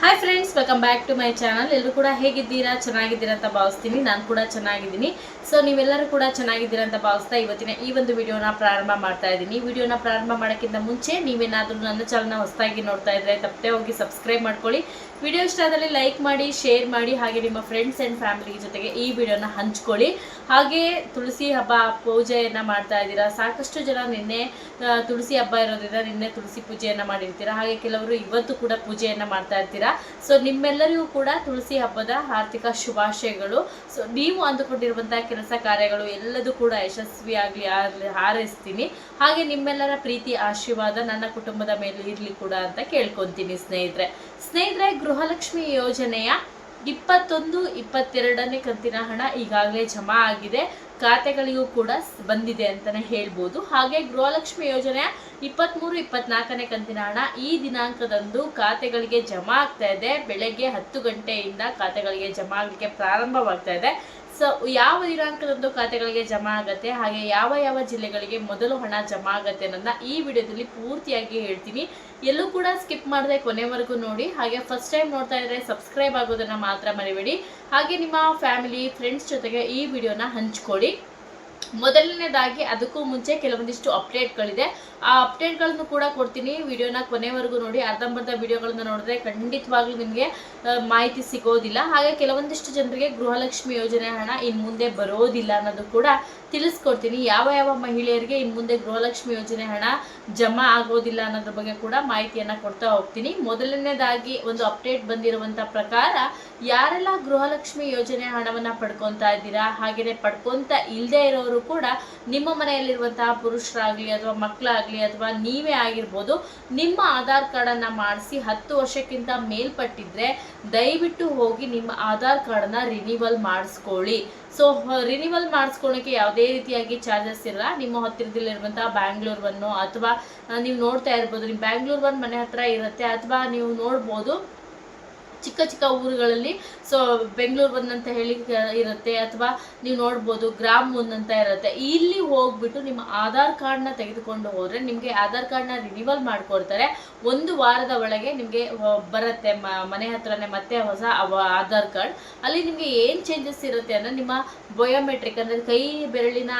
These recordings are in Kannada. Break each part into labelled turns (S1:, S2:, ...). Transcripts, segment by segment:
S1: Hi friends welcome back to my channel ಎಲ್ಲರೂ ಕೂಡ ಹೇಗಿದ್ದೀರಾ? ಚೆನ್ನಾಗಿದ್ದೀರಾ ಅಂತ ಭಾವಿಸ್ತೀನಿ. ನಾನು ಕೂಡ ಚೆನ್ನಾಗಿದ್ದೀನಿ. ಸೊ ನೀವೆಲ್ಲರೂ ಕೂಡ ಚೆನ್ನಾಗಿದ್ದೀರಾ ಅಂತ ಭಾವಿಸ್ತಾ ಇವತ್ತಿನ ಈ ಒಂದು ವಿಡಿಯೋನ ಪ್ರಾರಂಭ ಮಾಡ್ತಾ ಇದ್ದೀನಿ. ವಿಡಿಯೋನ ಪ್ರಾರಂಭ ಮಾಡೋಕ್ಕಿಂತ ಮುಂಚೆ ನೀವೇನಾದರೂ ನನ್ನ ಚಾನಲ್ನ ಹೊಸದಾಗಿ ನೋಡ್ತಾ ಇದ್ರೆ ತಪ್ಪದೆ ಹೋಗಿ ಸಬ್ಸ್ಕ್ರೈಬ್ ಮಾಡ್ಕೊಳ್ಳಿ. ವಿಡಿಯೋ ಇಷ್ಟ ಆದಲ್ಲಿ ಲೈಕ್ ಮಾಡಿ ಶೇರ್ ಮಾಡಿ, ಹಾಗೆ ನಿಮ್ಮ ಫ್ರೆಂಡ್ಸ್ ಆ್ಯಂಡ್ ಫ್ಯಾಮಿಲಿ ಜೊತೆಗೆ ಈ ವಿಡಿಯೋನ ಹಂಚ್ಕೊಳ್ಳಿ. ಹಾಗೆ ತುಳಸಿ ಹಬ್ಬ ಪೂಜೆಯನ್ನು ಮಾಡ್ತಾ ಇದ್ದೀರಾ? ಸಾಕಷ್ಟು ಜನ ನಿನ್ನೆ ತುಳಸಿ ಹಬ್ಬ ಇರೋದ್ರಿಂದ ನಿನ್ನೆ ತುಳಸಿ ಪೂಜೆಯನ್ನು ಮಾಡಿರ್ತೀರಾ? ಹಾಗೆ ಕೆಲವರು ಇವತ್ತು ಕೂಡ ಪೂಜೆಯನ್ನು ಮಾಡ್ತಾ ಇರ್ತೀರಾ? ಸೊ ನಿಮ್ಮೆಲ್ಲರಿಗೂ ಕೂಡ ತುಳಸಿ ಹಬ್ಬದ ಆರ್ಥಿಕ ಶುಭಾಶಯಗಳು. ಸೊ ನೀವು ಅಂದುಕೊಂಡಿರುವಂತಹ ಕೆಲಸ ಕಾರ್ಯಗಳು ಎಲ್ಲದೂ ಕೂಡ ಯಶಸ್ವಿಯಾಗಲಿ ಆಗಲಿ ಹಾರೈಸ್ತೀನಿ. ಹಾಗೆ ನಿಮ್ಮೆಲ್ಲರ ಪ್ರೀತಿ, ಆಶೀರ್ವಾದ ನನ್ನ ಕುಟುಂಬದ ಮೇಲೆ ಇರಲಿ ಕೂಡ ಅಂತ ಕೇಳ್ಕೊತೀನಿ ಸ್ನೇಹಿತರೆ. ಸ್ನೇಹಿತರೆ, ಗೃಹಲಕ್ಷ್ಮಿ ಯೋಜನೆಯ ಇಪ್ಪತ್ತೊಂದು, ಇಪ್ಪತ್ತೆರಡನೇ ಕಂತಿನ ಹಣ ಈಗಾಗಲೇ ಜಮಾ ಆಗಿದೆ. ಖಾತೆಗಳಿಗೂ ಕೂಡ ಬಂದಿದೆ ಅಂತಾನೆ ಹೇಳ್ಬೋದು. ಹಾಗೆ ಗೃಹಲಕ್ಷ್ಮಿ ಯೋಜನೆಯ ಇಪ್ಪತ್ತ್ಮೂರು ಇಪ್ಪತ್ನಾಲ್ಕನೇ ಕಂತಿನ ಹಣ ಈ ದಿನಾಂಕದಂದು ಖಾತೆಗಳಿಗೆ ಜಮಾ ಆಗ್ತಾ ಇದೆ. ಬೆಳಗ್ಗೆ ಹತ್ತು ಗಂಟೆಯಿಂದ ಖಾತೆಗಳಿಗೆ ಜಮಾ ಆಗಲಿಕ್ಕೆ ಪ್ರಾರಂಭವಾಗ್ತಾ ಇದೆ. ಸೊ ಯಾವ ದಿನಾಂಕದಂದು ಖಾತೆಗಳಿಗೆ ಜಮಾ ಆಗುತ್ತೆ, ಹಾಗೆ ಯಾವ ಯಾವ ಜಿಲ್ಲೆಗಳಿಗೆ ಮೊದಲು ಹಣ ಜಮಾ ಆಗುತ್ತೆ ಅನ್ನೋದನ್ನ ಈ ವಿಡಿಯೋದಲ್ಲಿ ಪೂರ್ತಿಯಾಗಿ ಹೇಳ್ತೀನಿ. ಎಲ್ಲೂ ಕೂಡ ಸ್ಕಿಪ್ ಮಾಡದೆ ಕೊನೆವರೆಗೂ ನೋಡಿ, ಹಾಗೆ ಫಸ್ಟ್ ಟೈಮ್ ನೋಡ್ತಾ ಇದ್ರೆ ಸಬ್ಸ್ಕ್ರೈಬ್ ಆಗೋದನ್ನ ಮಾತ್ರ ಮರಿಬೇಡಿ. ಹಾಗೆ ನಿಮ್ಮ ಫ್ಯಾಮಿಲಿ ಫ್ರೆಂಡ್ಸ್ ಜೊತೆಗೆ ಈ ವಿಡಿಯೋನ ಹಂಚ್ಕೊಳ್ಳಿ. ಮೊದಲನೇದಾಗಿ ಅದಕ್ಕೂ ಮುಂಚೆ ಕೆಲವೊಂದಿಷ್ಟು ಅಪ್ಡೇಟ್ಗಳಿದೆ. ಆ ಅಪ್ಡೇಟ್ಗಳನ್ನು ಕೂಡ ಕೊಡ್ತೀನಿ. ವಿಡಿಯೋನ ಕೊನೆವರೆಗೂ ನೋಡಿ. ಅರ್ಧಂಬರ್ಧ ವಿಡಿಯೋಗಳನ್ನ ನೋಡಿದ್ರೆ ಖಂಡಿತವಾಗ್ಲೂ ನಿಮಗೆ ಮಾಹಿತಿ ಸಿಗೋದಿಲ್ಲ. ಹಾಗೆ ಕೆಲವೊಂದಿಷ್ಟು ಜನರಿಗೆ ಗೃಹಲಕ್ಷ್ಮಿ ಯೋಜನೆ ಹಣ ಇನ್ನು ಮುಂದೆ ಬರೋದಿಲ್ಲ ಅನ್ನೋದು ಕೂಡ ತಿಳಿಸ್ಕೊಡ್ತೀನಿ. ಯಾವ ಯಾವ ಮಹಿಳೆಯರಿಗೆ ಇನ್ನು ಮುಂದೆ ಗೃಹಲಕ್ಷ್ಮಿ ಯೋಜನೆ ಹಣ ಜಮಾ ಆಗೋದಿಲ್ಲ ಅನ್ನೋದ್ರ ಬಗ್ಗೆ ಕೂಡ ಮಾಹಿತಿಯನ್ನ ಕೊಡ್ತಾ ಹೋಗ್ತೀನಿ. ಮೊದಲನೇದಾಗಿ ಒಂದು ಅಪ್ಡೇಟ್ ಬಂದಿರುವಂತ ಪ್ರಕಾರ, ಯಾರೆಲ್ಲ ಗೃಹಲಕ್ಷ್ಮಿ ಯೋಜನೆ ಹಣವನ್ನ ಪಡ್ಕೊತಾ ಇದ್ದೀರಾ ಹಾಗೆಯೇ ಪಡ್ಕೊಂತ ಇಲ್ಲದೆ ಇರೋರು ಕೂಡ ನಿಮ್ಮ ಮನೆಯಲ್ಲಿರುವಂತಹ ಪುರುಷರಾಗ್ಲಿ ಅಥವಾ ಮಕ್ಕಳಾಗ್ಲಿ ಅಥವಾ ನೀವೇ ಆಗಿರ್ಬೋದು, ನಿಮ್ಮ ಆಧಾರ್ ಕಾರ್ಡನ್ನ ಮಾಡಿಸಿ ಹತ್ತು ವರ್ಷಕ್ಕಿಂತ ಮೇಲ್ಪಟ್ಟಿದ್ರೆ ದಯವಿಟ್ಟು ಹೋಗಿ ನಿಮ್ಮ ಆಧಾರ್ ಕಾರ್ಡನ್ನ ರಿನಿವಲ್ ಮಾಡಿಸ್ಕೊಳ್ಳಿ. ಸೊ ರಿನಿವಲ್ ಮಾಡಿಸ್ಕೊಳ್ಳೋಕೆ ಯಾವುದೇ ರೀತಿಯಾಗಿ ಚಾರ್ಜಸ್ ಇಲ್ಲ ನಿಮ್ಮ ಹತ್ತಿರದಲ್ಲಿರುವಂತಹ ಬ್ಯಾಂಗ್ಳೂರ್ ಒನ್ನು ಅಥವಾ ನೀವು ನೋಡ್ತಾ ಇರ್ಬೋದು. ನಿಮ್ಮ ಬ್ಯಾಂಗ್ಳೂರ್ ಒನ್ ಮನೆ ಹತ್ರ ಇರುತ್ತೆ, ಅಥವಾ ನೀವು ನೋಡ್ಬೋದು ಚಿಕ್ಕ ಚಿಕ್ಕ ಊರುಗಳಲ್ಲಿ, ಸೊ ಬೆಂಗಳೂರು ಅಂತ ಹೇಳಿ ಇರುತ್ತೆ, ಅಥವಾ ನೀವು ನೋಡ್ಬೋದು ಗ್ರಾಮ್ ಒಂದಂತ ಇರುತ್ತೆ. ಇಲ್ಲಿ ಹೋಗ್ಬಿಟ್ಟು ನಿಮ್ಮ ಆಧಾರ್ ಕಾರ್ಡ್ನ ತೆಗೆದುಕೊಂಡು ಹೋದರೆ ನಿಮಗೆ ಆಧಾರ್ ಕಾರ್ಡ್ನ ರಿನಿವಲ್ ಮಾಡಿಕೊಡ್ತಾರೆ. ಒಂದು ವಾರದ ಒಳಗೆ ನಿಮಗೆ ಬರುತ್ತೆ ಮನೆ ಹತ್ರನೇ ಮತ್ತೆ ಹೊಸ ಆಧಾರ್ ಕಾರ್ಡ್. ಅಲ್ಲಿ ನಿಮಗೆ ಏನು ಚೇಂಜಸ್ ಇರುತ್ತೆ ಅಂದರೆ ನಿಮ್ಮ ಬಯೋಮೆಟ್ರಿಕ್ ಅಂದರೆ ಕೈ ಬೆರಳಿನ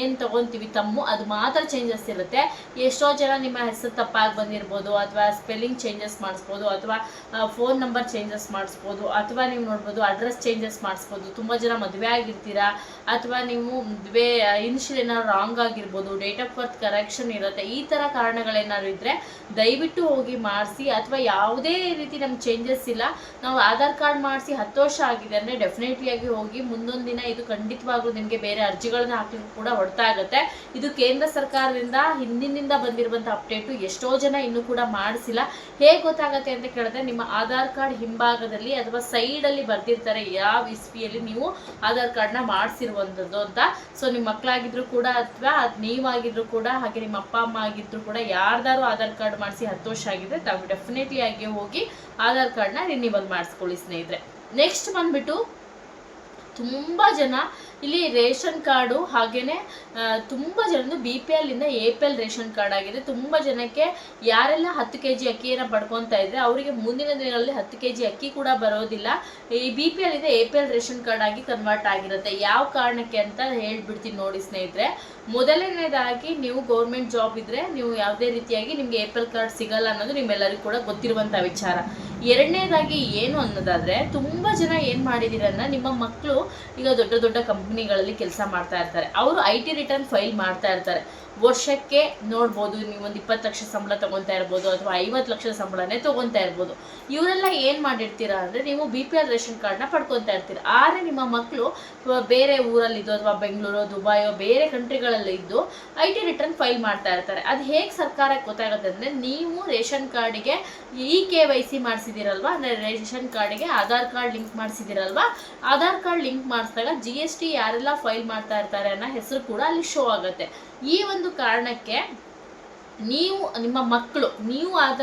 S1: ಏನು ತಗೊಂತೀವಿ ತಮ್ಮು, ಅದು ಮಾತ್ರ ಚೇಂಜಸ್ ಇರುತ್ತೆ. ಎಷ್ಟೋ ಜನ ನಿಮ್ಮ ಹೆಸರು ತಪ್ಪಾಗಿ ಬಂದಿರ್ಬೋದು, ಅಥವಾ ಸ್ಪೆಲ್ಲಿಂಗ್ ಚೇಂಜಸ್ ಮಾಡಿಸ್ಬೋದು, ಅಥವಾ ಫೋನ್ ನಂಬರ್ ಚೇಂಜಸ್ ಮಾಡಿಸ್ಬೋದು, ಅಥವಾ ನೀವು ನೋಡ್ಬೋದು ಅಡ್ರೆಸ್ ಚೇಂಜಸ್ ಮಾಡಿಸ್ಬೋದು, ತುಂಬ ಜನ ಮದುವೆ ಆಗಿರ್ತೀರಾ, ಅಥವಾ ನೀವು ಮದುವೆ ಇನಿಷಿಯಲ್ ಏನಾದ್ರು ರಾಂಗ್ ಆಗಿರ್ಬೋದು ಡೇಟ್ ಆಫ್ ಬರ್ತ್ ಕರೆಕ್ಷನ್ ಇರುತ್ತೆ, ಈ ಥರ ಕಾರಣಗಳೇನಾದ್ರು ಇದ್ದರೆ ದಯವಿಟ್ಟು ಹೋಗಿ ಮಾಡಿಸಿ, ಅಥವಾ ಯಾವುದೇ ರೀತಿ ನಮ್ಗೆ ಚೇಂಜಸ್ ಇಲ್ಲ, ನಾವು ಆಧಾರ್ ಕಾರ್ಡ್ ಮಾಡಿಸಿ ಹತ್ತು ವರ್ಷ ಆಗಿದೆ ಅಂದರೆ ಡೆಫಿನೆಟ್ಲಿ ಆಗಿ ಹೋಗಿ ಮುಂದೊಂದು ದಿನ ಇದು ಖಂಡಿತವಾಗ್ಲೂ ನಿಮಗೆ ಬೇರೆ ಅರ್ಜಿಗಳನ್ನ ಹಾಕ್ಲಿಕ್ಕೆ ಕೂಡ ಹೊಡ್ತಾ ಆಗುತ್ತೆ ಇದು ಕೇಂದ್ರ ಸರ್ಕಾರದಿಂದ ಹಿಂದಿನಿಂದ ಬಂದಿರುವಂಥ ಅಪ್ಡೇಟು ಎಷ್ಟೋ ಜನ ಇನ್ನೂ ಕೂಡ ಮಾಡಿಸಿಲ್ಲ. ಹೇಗೆ ಗೊತ್ತಾಗತ್ತೆ ಅಂತ ಕೇಳಿದ್ರೆ ನಿಮ್ಮ ಆಧಾರ್ ಕಾರ್ಡ್ ಹಿಂಭಾಗದಲ್ಲಿ ಅಥವಾ ಸೈಡಲ್ಲಿ ಬರ್ದಿರ್ತಾರೆ ಯಾವ ಇಸ್ಪಿಯಲ್ಲಿ ನೀವು ಆಧಾರ್ ಕಾರ್ಡ್ನ ಮಾಡಿಸಿರುವಂಥದ್ದು ಅಂತ. ಸೊ ನಿಮ್ಮ ಮಕ್ಕಳಾಗಿದ್ರು ಕೂಡ ಅಥವಾ ಅದು ನೀವಾಗಿದ್ರು ಕೂಡ ಹಾಗೆ ನಿಮ್ಮ ಅಪ್ಪ, ಅಮ್ಮ ಆಗಿದ್ರು ಕೂಡ ಯಾರ್ದಾರು ಆಧಾರ್ ಕಾರ್ಡ್ ಮಾಡಿಸಿ ಹತ್ತು ವರ್ಷ ಆಗಿದ್ರೆ ತಾವು ಡೆಫಿನೆಟ್ಲಿ ಆಗಿ ಹೋಗಿ ಆಧಾರ್ ಕಾರ್ಡ್ನ ರಿನಿವಲ್ ಮಾಡಿಸ್ಕೊಳ್ಳಿ ಸ್ನೇಹಿತರೆ. ನೆಕ್ಸ್ಟ್ ಬಂದ್ಬಿಟ್ಟು ತುಂಬ ಜನ ಇಲ್ಲಿ ರೇಷನ್ ಕಾರ್ಡು ಹಾಗೇನೆ ಆ, ತುಂಬ ಜನದ್ದು ಬಿ ಪಿ ಎಲ್ಲಿಂದ A P L ration card ಆಗಿದೆ. ತುಂಬ ಜನಕ್ಕೆ ಯಾರೆಲ್ಲ ಹತ್ತು ಕೆ ಜಿ ಅಕ್ಕಿಯನ್ನು ಪಡ್ಕೊತಾ ಇದ್ರೆ ಅವರಿಗೆ ಮುಂದಿನ ದಿನಗಳಲ್ಲಿ ಹತ್ತು ಕೆ ಜಿ ಅಕ್ಕಿ ಕೂಡ ಬರೋದಿಲ್ಲ. ಈ ಬಿ ಪಿ ಎಲ್ ಇಂದ A P L ration card ಆಗಿ ಕನ್ವರ್ಟ್ ಆಗಿರುತ್ತೆ. ಯಾವ ಕಾರಣಕ್ಕೆ ಅಂತ ಹೇಳ್ಬಿಡ್ತೀನಿ ನೋಡಿ ಸ್ನೇಹಿತರೆ. ಮೊದಲನೇದಾಗಿ ನೀವು ಗೌರ್ಮೆಂಟ್ ಜಾಬ್ ಇದ್ರೆ ನೀವು ಯಾವುದೇ ರೀತಿಯಾಗಿ ನಿಮಗೆ ಎ ಪಿ ಎಲ್ ಕಾರ್ಡ್ ಸಿಗಲ್ಲ ಅನ್ನೋದು ನಿಮ್ಮೆಲ್ಲರಿಗೂ ಕೂಡ ಗೊತ್ತಿರುವಂಥ ವಿಚಾರ. ಎರಡನೇದಾಗಿ ಏನು ಅನ್ನೋದಾದ್ರೆ ತುಂಬ ಜನ ಏನು ಮಾಡಿದಿರನ್ನ ನಿಮ್ಮ ಮಕ್ಕಳು ಈಗ ದೊಡ್ಡ ದೊಡ್ಡ ಕಂಪ್ನಿಗಳಲ್ಲಿ ಕೆಲಸ ಮಾಡ್ತಾ ಇರ್ತಾರೆ. ಅವರು ಐ ಟಿ ರಿಟರ್ನ್ ಫೈಲ್ ಮಾಡ್ತಾ ಇರ್ತಾರೆ. ವರ್ಷಕ್ಕೆ ನೋಡ್ಬೋದು, ನೀವು ಒಂದು ಇಪ್ಪತ್ತು ಲಕ್ಷ ಸಂಬಳ ತಗೊಳ್ತಾ ಇರ್ಬೋದು ಅಥವಾ ಐವತ್ತು ಲಕ್ಷದ ಸಂಬಳನೇ ತಗೊಳ್ತಾ ಇರ್ಬೋದು. ಇವರೆಲ್ಲ ಏನು ಮಾಡಿರ್ತೀರಾ ಅಂದರೆ ನೀವು ಬಿ ಪಿ ಎಲ್ ರೇಷನ್ ಕಾರ್ಡ್ನ ಪಡ್ಕೊತಾ ಇರ್ತೀರ. ಆದರೆ ನಿಮ್ಮ ಮಕ್ಕಳು ಬೇರೆ ಊರಲ್ಲಿದ್ದು ಅಥವಾ ಬೆಂಗಳೂರು, ದುಬಾಯೋ, ಬೇರೆ ಕಂಟ್ರಿಗಳಲ್ಲಿ ಇದ್ದು ಐ ಟಿ ರಿಟರ್ನ್ ಫೈಲ್ ಮಾಡ್ತಾ ಇರ್ತಾರೆ. ಅದು ಹೇಗೆ ಸರ್ಕಾರಕ್ಕೆ ಗೊತ್ತಾಗುತ್ತೆ ಅಂದರೆ ನೀವು ರೇಷನ್ ಕಾರ್ಡಿಗೆ ಇ ಕೆ ವೈ ಸಿ ಮಾಡಿಸಿದಿರಲ್ವಾ? ಅಂದರೆ ರೇಷನ್ ಕಾರ್ಡಿಗೆ ಆಧಾರ್ ಕಾರ್ಡ್ ಲಿಂಕ್ ಮಾಡಿಸಿದಿರಲ್ವ? ಆಧಾರ್ ಕಾರ್ಡ್ ಲಿಂಕ್ ಮಾಡಿಸಿದಾಗ ಜಿ ಎಸ್ ಟಿ ಯಾರೆಲ್ಲ ಫೈಲ್ ಮಾಡ್ತಾ ಇರ್ತಾರೆ ಅನ್ನೋ ಹೆಸರು ಕೂಡ ಅಲ್ಲಿ ಶೋ ಆಗುತ್ತೆ. ಈ ಒಂದು ಕಾರಣಕ್ಕೆ ನೀವು, ನಿಮ್ಮ ಮಕ್ಕಳು, ನೀವು ಆದ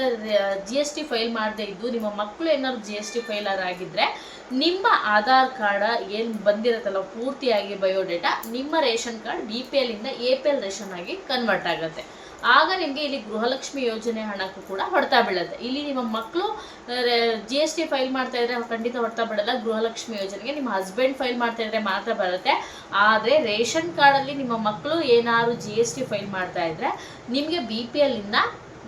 S1: ಜಿ ಎಸ್ ಟಿ ಫೈಲ್ ಮಾಡದೇ ಇದ್ದು, ನಿಮ್ಮ ಮಕ್ಕಳು ಏನಾದ್ರು ಜಿ ಎಸ್ ಟಿ ಫೈಲರ್ ಆಗಿದ್ರೆ, ನಿಮ್ಮ ಆಧಾರ್ ಕಾರ್ಡ್ ಏನು ಬಂದಿರತ್ತಲ್ಲ, ಪೂರ್ತಿಯಾಗಿ ಬಯೋಡೇಟಾ ನಿಮ್ಮ ರೇಷನ್ ಕಾರ್ಡ್ ಡಿ ಪಿ ಎಲ್ಲಿಂದ ಎ ಪಿ ಎಲ್ ರೇಷನ್ ಆಗಿ ಕನ್ವರ್ಟ್ ಆಗುತ್ತೆ. ಆಗ ನಿಮಗೆ ಇಲ್ಲಿ ಗೃಹಲಕ್ಷ್ಮಿ ಯೋಜನೆ ಹಣಕ್ಕೂ ಕೂಡ ಹೊಡ್ತಾ ಬೀಳುತ್ತೆ. ಇಲ್ಲಿ ನಿಮ್ಮ ಮಕ್ಕಳು ಜಿ ಎಸ್ ಟಿ ಫೈಲ್ ಮಾಡ್ತಾ ಇದ್ರೆ ಖಂಡಿತ ಹೊಡ್ತಾ ಬಿಡಲ್ಲ ಗೃಹಲಕ್ಷ್ಮಿ ಯೋಜನೆಗೆ ನಿಮ್ಮ ಹಸ್ಬೆಂಡ್ ಫೈಲ್ ಮಾಡ್ತಾ ಇದ್ರೆ ಮಾತ್ರ ಬರುತ್ತೆ. ಆದರೆ ರೇಷನ್ ಕಾರ್ಡಲ್ಲಿ ನಿಮ್ಮ ಮಕ್ಕಳು ಏನಾದ್ರು ಜಿ ಎಸ್ ಟಿ ಫೈಲ್ ಮಾಡ್ತಾ ಇದ್ರೆ ನಿಮಗೆ ಬಿ ಪಿ ಎಲ್ಲಿಂದ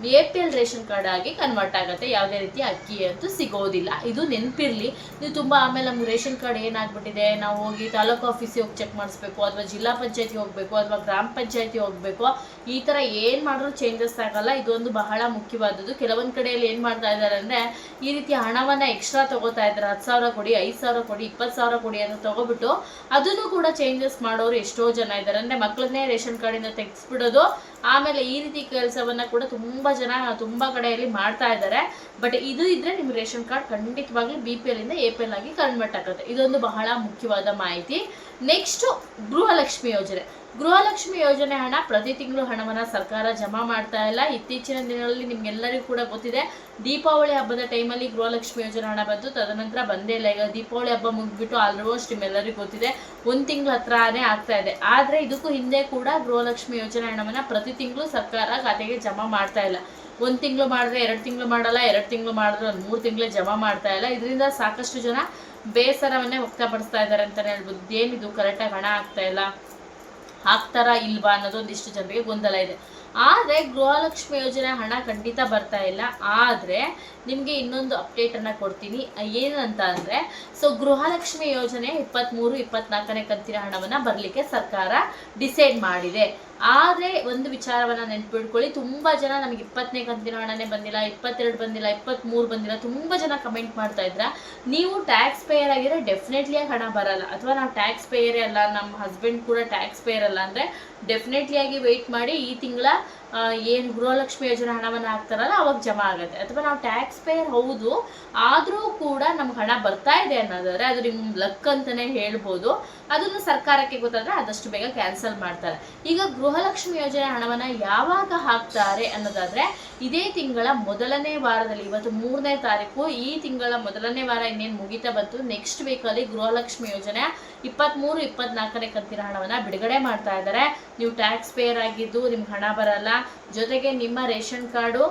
S1: A P L ration card ಆಗಿ ಕನ್ವರ್ಟ್ ಆಗುತ್ತೆ. ಯಾವುದೇ ರೀತಿ ಅಕ್ಕಿ ಅಂತೂ ಸಿಗೋದಿಲ್ಲ. ಇದು ನೆನಪಿರಲಿ. ನೀವು ತುಂಬ ಆಮೇಲೆ ನಮ್ಗೆ ರೇಷನ್ ಕಾರ್ಡ್ ಏನಾಗ್ಬಿಟ್ಟಿದೆ? ನಾವು ಹೋಗಿ ತಾಲೂಕು ಆಫೀಸಿಗೆ ಹೋಗಿ ಚೆಕ್ ಮಾಡಿಸ್ಬೇಕು, ಅಥವಾ ಜಿಲ್ಲಾ ಪಂಚಾಯತಿ ಹೋಗಬೇಕು, ಅಥವಾ ಗ್ರಾಮ ಪಂಚಾಯತಿ ಹೋಗಬೇಕು. ಈ ಥರ ಏನು ಮಾಡಿದ್ರು ಚೇಂಜಸ್ ಆಗಲ್ಲ. ಇದೊಂದು ಬಹಳ ಮುಖ್ಯವಾದದ್ದು. ಕೆಲವೊಂದು ಕಡೆಯಲ್ಲಿ ಏನು ಮಾಡ್ತಾ ಇದ್ದಾರೆ ಅಂದರೆ, ಈ ರೀತಿ ಹಣವನ್ನು ಎಕ್ಸ್ಟ್ರಾ ತಗೋತಾ ಇದ್ದಾರೆ. ಹತ್ತು ಸಾವಿರ ಕೊಡಿ, ಐದು ಸಾವಿರ ಕೊಡಿ, ಇಪ್ಪತ್ತು ಸಾವಿರ ಕೊಡಿ ಅಂತ ತಗೋಬಿಟ್ಟು, ಅದನ್ನು ಕೂಡ ಚೇಂಜಸ್ ಮಾಡೋರು ಎಷ್ಟೋ ಜನ ಇದ್ದಾರೆ. ಅಂದರೆ ಮಕ್ಕಳನ್ನೇ ರೇಷನ್ ಕಾರ್ಡಿಂದ ತೆಗೆಸ್ಬಿಡೋದು ಆಮೇಲೆ ಈ ರೀತಿ ಕೆಲಸವನ್ನ ಕೂಡ ತುಂಬಾ ಜನ ತುಂಬಾ ಕಡೆಯಲ್ಲಿ ಮಾಡ್ತಾ ಇದ್ದಾರೆ. ಬಟ್ ಇದು ಇದ್ರೆ ನಿಮ್ ರೇಷನ್ ಕಾರ್ಡ್ ಖಂಡಿತವಾಗ್ಲೂ ಬಿ ಪಿ ಎಲ್ ಇಂದ ಎ ಪಿ ಎಲ್ ಆಗಿ ಕನ್ವರ್ಟ್ ಆಗುತ್ತೆ ಇದೊಂದು ಬಹಳ ಮುಖ್ಯವಾದ ಮಾಹಿತಿ. ನೆಕ್ಸ್ಟ್ ಗೃಹಲಕ್ಷ್ಮಿ ಯೋಜನೆ. ಗೃಹಲಕ್ಷ್ಮಿ ಯೋಜನೆ ಹಣ ಪ್ರತಿ ತಿಂಗಳು ಹಣವನ್ನು ಸರ್ಕಾರ ಜಮಾ ಮಾಡ್ತಾ ಇಲ್ಲ. ಇತ್ತೀಚಿನ ದಿನಗಳಲ್ಲಿ ನಿಮ್ಗೆಲ್ಲರಿಗೂ ಕೂಡ ಗೊತ್ತಿದೆ, ದೀಪಾವಳಿ ಹಬ್ಬದ ಟೈಮಲ್ಲಿ ಗೃಹಲಕ್ಷ್ಮಿ ಯೋಜನೆ ಹಣ ಬಂತು. ತದನಂತರ ಬಂದೇ ಇಲ್ಲ. ಈಗ ದೀಪಾವಳಿ ಹಬ್ಬ ಮುಗಿದ್ಬಿಟ್ಟು ಆಲ್ಮೋಸ್ಟ್ ನಿಮ್ಮೆಲ್ಲರಿಗೂ ಗೊತ್ತಿದೆ, ಒಂದು ತಿಂಗಳ ಹತ್ರನೇ ಆಗ್ತಾ ಇದೆ. ಆದರೆ ಇದಕ್ಕೂ ಹಿಂದೆ ಕೂಡ ಗೃಹಲಕ್ಷ್ಮಿ ಯೋಜನೆ ಹಣವನ್ನು ಪ್ರತಿ ತಿಂಗಳು ಸರ್ಕಾರ ಖಾತೆಗೆ ಜಮಾ ಮಾಡ್ತಾ ಇಲ್ಲ. ಒಂದು ತಿಂಗಳು ಮಾಡಿದ್ರೆ ಎರಡು ತಿಂಗಳು ಮಾಡಲ್ಲ, ಎರಡು ತಿಂಗಳು ಮಾಡಿದ್ರೆ ಒಂದು ಮೂರು ತಿಂಗಳೇ ಜಮಾ ಮಾಡ್ತಾ ಇಲ್ಲ. ಇದರಿಂದ ಸಾಕಷ್ಟು ಜನ ಬೇಸರವನ್ನೇ ವ್ಯಕ್ತಪಡಿಸ್ತಾ ಇದ್ದಾರೆ ಅಂತಲೇ ಹೇಳ್ಬೋದು. ಏನಿದು ಕರೆಕ್ಟಾಗಿ ಹಣ ಆಗ್ತಾ ಇಲ್ಲ. ಹಾಕ್ತಾರಾ ಇಲ್ವಾ ಅನ್ನೋದು ಒಂದಿಷ್ಟು ಜನರಿಗೆ ಗೊಂದಲ ಇದೆ. ಆದರೆ ಗೃಹಲಕ್ಷ್ಮಿ ಯೋಜನೆ ಹಣ ಖಂಡಿತ ಬರ್ತಾ ಇಲ್ಲ. ಆದರೆ ನಿಮಗೆ ಇನ್ನೊಂದು ಅಪ್ಡೇಟನ್ನು ಕೊಡ್ತೀನಿ. ಏನಂತ ಅಂದರೆ ಸೊ ಗೃಹಲಕ್ಷ್ಮಿ ಯೋಜನೆ ಇಪ್ಪತ್ತ್ಮೂರು ಇಪ್ಪತ್ನಾಲ್ಕನೇ ಕಂತಿನ ಹಣವನ್ನು ಬರಲಿಕ್ಕೆ ಸರ್ಕಾರ ಡಿಸೈಡ್ ಮಾಡಿದೆ. ಆದರೆ ಒಂದು ವಿಚಾರವನ್ನು ನೆನ್ಪಿಟ್ಕೊಳ್ಳಿ. ತುಂಬ ಜನ ನಮಗೆ ಇಪ್ಪತ್ತನೇ ಕಂತಿನ ಹಣನೇ ಬಂದಿಲ್ಲ, ಇಪ್ಪತ್ತೆರಡು ಬಂದಿಲ್ಲ, ಇಪ್ಪತ್ತ್ಮೂರು ಬಂದಿಲ್ಲ, ತುಂಬ ಜನ ಕಮೆಂಟ್ ಮಾಡ್ತಾ ಇದ್ರ. ನೀವು ಟ್ಯಾಕ್ಸ್ ಪೇಯರ್ ಆಗಿದ್ರೆ ಡೆಫಿನೆಟ್ಲಿ ಹಣ ಬರಲ್ಲ. ಅಥವಾ ನಾವು ಟ್ಯಾಕ್ಸ್ ಪೇಯರೇ ಅಲ್ಲ ನಮ್ಮ ಹಸ್ಬೆಂಡ್ ಕೂಡ ಟ್ಯಾಕ್ಸ್ ಪೇಯರ್ ಅಲ್ಲ ಅಂದರೆ ಡೆಫಿನೆಟ್ಲಿ ಆಗಿ ವೆಯ್ಟ್ ಮಾಡಿ ಈ ತಿಂಗಳ ಏನು ಗೃಹಲಕ್ಷ್ಮಿ ಯೋಜನೆ ಹಣವನ್ನು ಹಾಕ್ತಾರಲ್ಲ, ಅವಾಗ ಜಮಾ ಆಗುತ್ತೆ. ಅಥವಾ ನಾವು ಟ್ಯಾಕ್ಸ್ ಪೇಯರ್ ಹೌದು, ಆದರೂ ಕೂಡ ನಮ್ಗೆ ಹಣ ಬರ್ತಾ ಇದೆ ಅನ್ನೋದಾದ್ರೆ ಅದು ನಿಮ್ಮ ಲಕ್ ಅಂತಲೇ ಹೇಳ್ಬೋದು. ಅದನ್ನು ಸರ್ಕಾರಕ್ಕೆ ಗೊತ್ತಾದರೆ ಆದಷ್ಟು ಬೇಗ ಕ್ಯಾನ್ಸಲ್ ಮಾಡ್ತಾರೆ. ಈಗ ಗೃಹಲಕ್ಷ್ಮಿ ಯೋಜನೆ ಹಣವನ್ನು ಯಾವಾಗ ಹಾಕ್ತಾರೆ ಅನ್ನೋದಾದ್ರೆ ಇದೇ ತಿಂಗಳ ಮೊದಲನೇ ವಾರದಲ್ಲಿ, ಇವತ್ತು ಮೂರನೇ ತಾರೀಕು, ಈ ತಿಂಗಳ ಮೊದಲನೇ ವಾರ ಇನ್ನೇನು ಮುಗಿತಾ ಬಂತು ನೆಕ್ಸ್ಟ್ ವೀಕಲ್ಲಿ ಗೃಹಲಕ್ಷ್ಮಿ ಯೋಜನೆ ಇಪ್ಪತ್ತ್ಮೂರು ಇಪ್ಪತ್ನಾಲ್ಕನೇ ಕಂತಿನ ಹಣವನ್ನು ಬಿಡುಗಡೆ ಮಾಡ್ತಾ ಇದ್ದಾರೆ. ನೀವು ಟ್ಯಾಕ್ಸ್ ಪೇಯರ್ ಆಗಿದ್ದು ನಿಮ್ಗೆ ಹಣ ಬರಲ್ಲ. ಜೊತೆಗೆ ನಿಮ್ಮ ರೇಷನ್ ಕಾರ್ಡು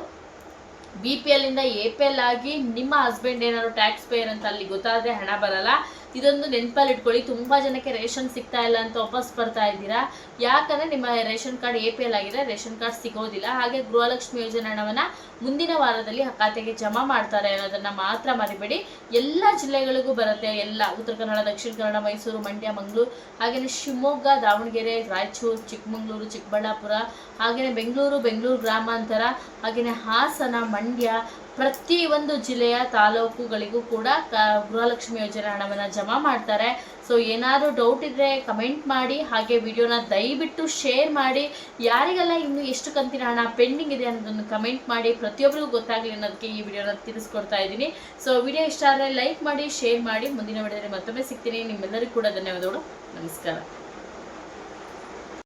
S1: ಬಿ ಪಿ ಎಲ್ಲಿಂದ ಎ ಪಿ ಎಲ್ ಆಗಿ ನಿಮ್ಮ ಹಸ್ಬೆಂಡ್ ಏನಾದ್ರು ಟ್ಯಾಕ್ಸ್ ಪೇಯರ್ ಅಂತ ಅಲ್ಲಿ ಗೊತ್ತಾದರೆ ಹಣ ಬರಲ್ಲ. ಇದೊಂದು ನೆನಪಲ್ಲಿ ಇಟ್ಕೊಳ್ಳಿ. ತುಂಬ ಜನಕ್ಕೆ ರೇಷನ್ ಸಿಗ್ತಾ ಇಲ್ಲ ಅಂತ ವಾಪಸ್ ಬರ್ತಾ ಇದ್ದೀರಾ? ಯಾಕಂದರೆ ನಿಮ್ಮ ration card A P L ಆಗಿದೆ, ರೇಷನ್ ಕಾರ್ಡ್ ಸಿಗೋದಿಲ್ಲ. ಹಾಗೆ ಗೃಹಲಕ್ಷ್ಮಿ ಯೋಜನೆ ಹಣವನ್ನು ಮುಂದಿನ ವಾರದಲ್ಲಿ ಆ ಖಾತೆಗೆ ಜಮಾ ಮಾಡ್ತಾರೆ ಅನ್ನೋದನ್ನು ಮಾತ್ರ ಮರಿಬೇಡಿ. ಎಲ್ಲ ಜಿಲ್ಲೆಗಳಿಗೂ ಬರುತ್ತೆ. ಎಲ್ಲ ಉತ್ತರ ಕನ್ನಡ, ದಕ್ಷಿಣ ಕನ್ನಡ, ಮೈಸೂರು, ಮಂಡ್ಯ, ಮಂಗಳೂರು, ಹಾಗೆಯೇ ಶಿವಮೊಗ್ಗ, ದಾವಣಗೆರೆ, ರಾಯಚೂರು, ಚಿಕ್ಕಮಗಳೂರು, ಚಿಕ್ಕಬಳ್ಳಾಪುರ, ಹಾಗೆಯೇ ಬೆಂಗಳೂರು ಬೆಂಗಳೂರು ಗ್ರಾಮಾಂತರ, ಹಾಗೆಯೇ ಹಾಸನ, ಮಂಡ್ಯ ಪ್ರತಿ ಒಂದು ಜಿಲ್ಲೆಯ ತಾಲೂಕುಗಳಿಗೂ ಕೂಡ ಗೃಹಲಕ್ಷ್ಮಿ ಯೋಜನೆ ಹಣವನ್ನು ಜಮಾ ಮಾಡ್ತಾರೆ. ಸೊ ಏನಾದರೂ ಡೌಟ್ ಇದ್ದರೆ ಕಮೆಂಟ್ ಮಾಡಿ, ಹಾಗೆ ವಿಡಿಯೋನ ದಯವಿಟ್ಟು ಶೇರ್ ಮಾಡಿ. ಯಾರಿಗೆಲ್ಲ ಇನ್ನು ಎಷ್ಟು ಕಂತಿನ ಹಣ ಪೆಂಡಿಂಗ್ ಇದೆ ಅನ್ನೋದನ್ನು ಕಮೆಂಟ್ ಮಾಡಿ. ಪ್ರತಿಯೊಬ್ಬರಿಗೂ ಗೊತ್ತಾಗಲಿ ಅನ್ನೋದಕ್ಕೆ ಈ ವಿಡಿಯೋನ ತಿಳಿಸ್ಕೊಡ್ತಾ ಇದ್ದೀನಿ. ಸೊ ವಿಡಿಯೋ ಇಷ್ಟ ಆದರೆ ಲೈಕ್ ಮಾಡಿ ಶೇರ್ ಮಾಡಿ. ಮುಂದಿನ ವಿಡಿಯೋದಲ್ಲಿ ಮತ್ತೊಮ್ಮೆ ಸಿಗ್ತೀನಿ. ನಿಮ್ಮೆಲ್ಲರಿಗೂ ಕೂಡ ಧನ್ಯವಾದಗಳು. ನಮಸ್ಕಾರ.